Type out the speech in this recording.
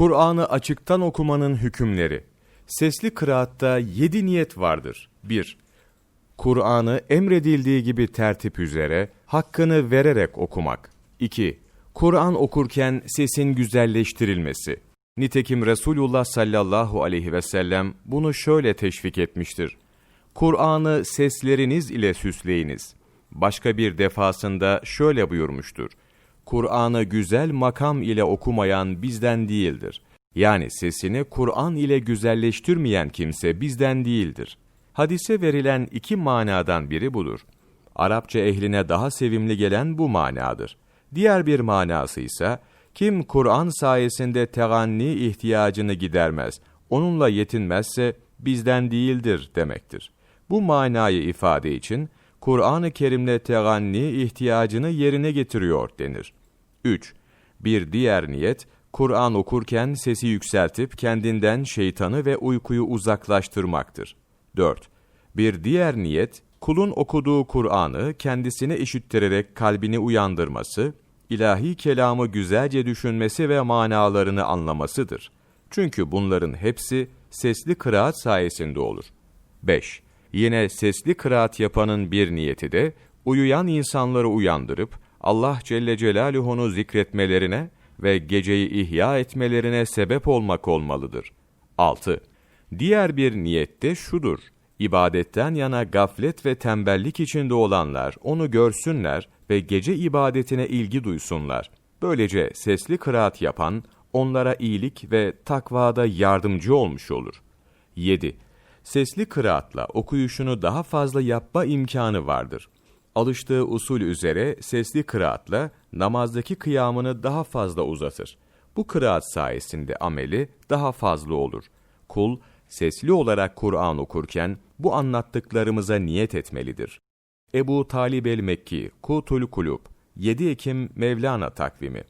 Kur'an'ı açıktan okumanın hükümleri. Sesli kıraatta yedi niyet vardır. 1. Kur'an'ı emredildiği gibi tertip üzere, hakkını vererek okumak. 2. Kur'an okurken sesin güzelleştirilmesi. Nitekim Resulullah sallallahu aleyhi ve sellem bunu şöyle teşvik etmiştir. Kur'an'ı sesleriniz ile süsleyiniz. Başka bir defasında şöyle buyurmuştur. Kur'an'ı güzel makam ile okumayan bizden değildir. Yani sesini Kur'an ile güzelleştirmeyen kimse bizden değildir. Hadise verilen iki manadan biri budur. Arapça ehline daha sevimli gelen bu manadır. Diğer bir manası ise, kim Kur'an sayesinde teganni ihtiyacını gidermez, onunla yetinmezse bizden değildir demektir. Bu manayı ifade için, Kur'an-ı Kerim'le teganni ihtiyacını yerine getiriyor denir. 3. Bir diğer niyet, Kur'an okurken sesi yükseltip kendinden şeytanı ve uykuyu uzaklaştırmaktır. 4. Bir diğer niyet, kulun okuduğu Kur'an'ı kendisine işittirerek kalbini uyandırması, ilahi kelamı güzelce düşünmesi ve manalarını anlamasıdır. Çünkü bunların hepsi sesli kıraat sayesinde olur. 5. Yine sesli kıraat yapanın bir niyeti de, uyuyan insanları uyandırıp, Allah Celle Celaluhu'nu zikretmelerine ve geceyi ihya etmelerine sebep olmak olmalıdır. 6. Diğer bir niyet de şudur. İbadetten yana gaflet ve tembellik içinde olanlar onu görsünler ve gece ibadetine ilgi duysunlar. Böylece sesli kıraat yapan, onlara iyilik ve takvada yardımcı olmuş olur. 7. Sesli kıraatla okuyuşunu daha fazla yapma imkanı vardır. Alıştığı usul üzere sesli kıraatla namazdaki kıyamını daha fazla uzatır. Bu kıraat sayesinde ameli daha fazla olur. Kul, sesli olarak Kur'an okurken bu anlattıklarımıza niyet etmelidir. Ebu Talib el-Mekki, Kutul Kulub, 7 Ekim Mevlana takvimi